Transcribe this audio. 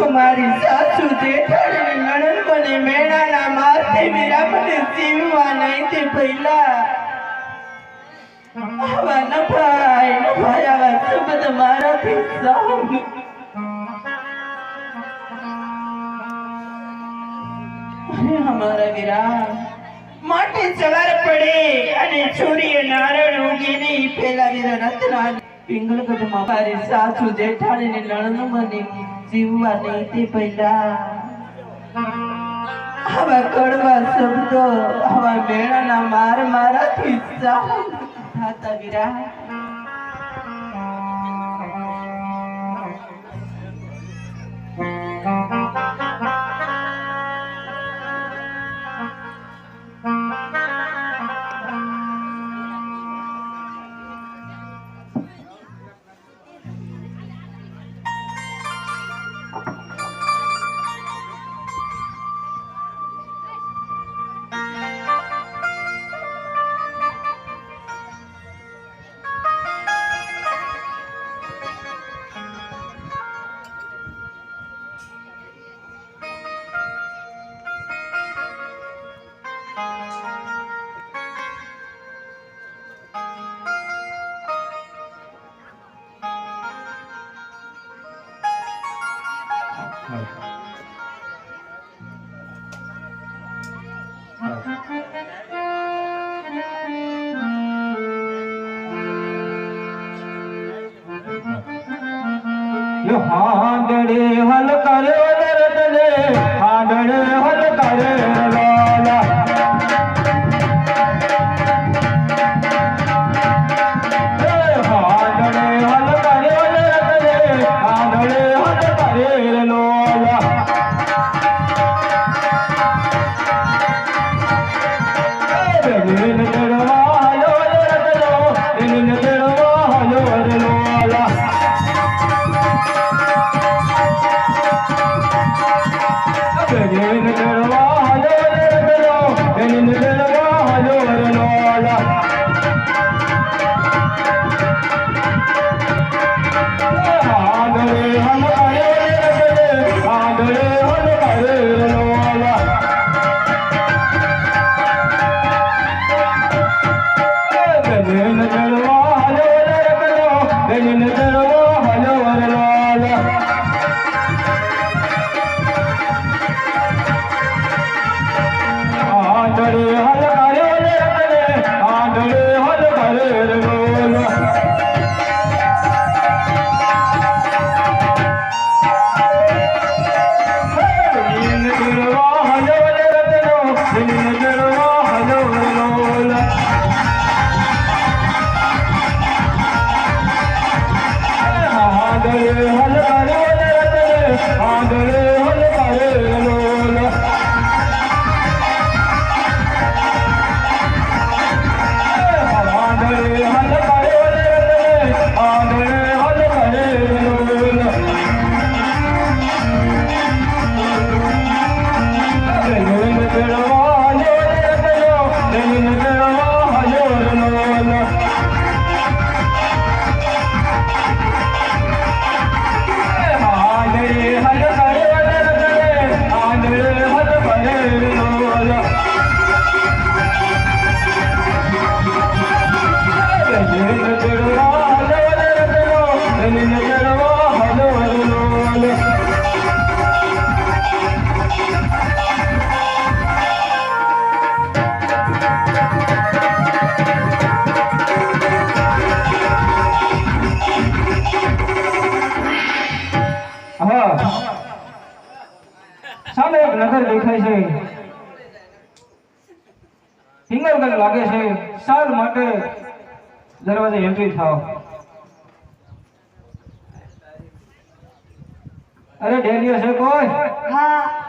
તમારી સાસુ જેઠાણી નણંદ મને મેળાના માથે વીરા મને સીવવા નહીં તે પહેલા. આવા નભાઈ નભાઈ આવા શબ્દ મારાથી સહન અમારા વીરા માટે સવાર પડે અને છોરીએ નારણ ઉગીની પેલા વીરા રત્ના પિંગલગઢમાં મારી સાસુ જેઠાણીની મને જીવવા તે પહેલા. આવા કડવા શબ્દો, આવા મેળાના માર મારાથી સહન થાતા વીરા हाँ डरे हल करे डरे हाँ डरे हल બેન નગર દેખાય છે. પિંગલગઢ લાગે છે. સાર માટે દરવાજે એન્ટ્રી થાવ અરે ડેલિયો છે કોઈ? હા.